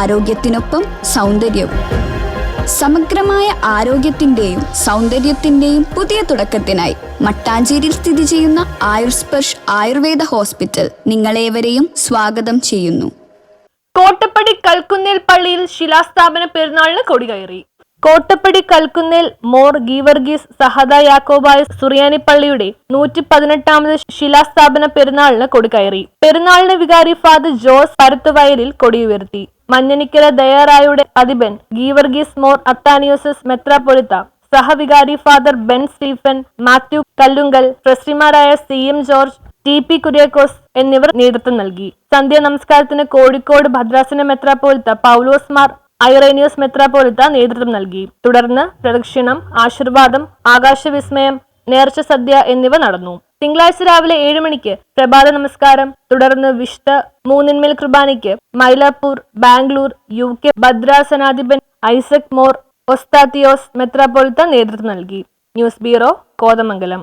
ആരോഗ്യത്തിനൊപ്പം സൗന്ദര്യവും. സമഗ്രമായ ആരോഗ്യത്തിന്റെയും സൗന്ദര്യത്തിന്റെയും പുതിയ തുടക്കത്തിനായി മട്ടാഞ്ചേരിയിൽ സ്ഥിതി ചെയ്യുന്ന ആയുർസ്പർഷ് ആയുർവേദ ഹോസ്പിറ്റൽ നിങ്ങളേവരെയും സ്വാഗതം ചെയ്യുന്നു. കോട്ടപ്പടി കൽക്കുന്നേൽ പള്ളിയിൽ ശിലാസ്ഥാപന പെരുന്നാളിന് കൊടികയറി. കോട്ടപ്പടി കൽക്കുന്നേൽ മോർ ഗീവർഗീസ് സഹദ യാക്കോബായ സുറിയാനി പള്ളിയുടെ നൂറ്റി പതിനെട്ടാമത് ശിലാസ്ഥാപന പെരുന്നാളിന് കൊടികയറി. പെരുന്നാളിന് വികാരി ഫാദർ ജോസ് പരുത്തുവയലിൽ കൊടിയുയർത്തി. മഞ്ഞനിക്കര ദയാറായുടെ അധിപൻ ഗീവർഗീസ് മോർ അത്താനിയോസസ് മെത്രാപൊലിത്ത സഹവികാരി father Ben Stephen Mathew Kallungal ട്രസ്റ്റിമാരായ C M George T P Kuriakose എന്നിവർ നേതൃത്വം നൽകി. സന്ധ്യ നമസ്കാരത്തിന് കോഴിക്കോട് ഭദ്രാസന മെത്രാപോലിത്ത പൗലോസ് മാർ ഐറേനിയോസ് മെത്രാപോലിത്ത നേതൃത്വം നൽകി. തുടർന്ന് പ്രദക്ഷിണം ആശീർവാദം ആകാശവിസ്മയം നേർച്ച സദ്യ എന്നിവ നടന്നു. തിങ്കളാഴ്ച രാവിലെ ഏഴ് മണിക്ക് പ്രഭാത നമസ്കാരം. തുടർന്ന് വിഷ്ട മൂന്നിന്മേൽ കുർബാനയ്ക്ക് മൈലാപ്പൂർ ബാംഗ്ലൂർ യു കെ ഭദ്രാസനാധിപൻ ഐസക് മോർ ഒസ്താത്തിയോസ് മെത്രാപോളിത്ത നേതൃത്വം നൽകി. News bureau Kothamangalam.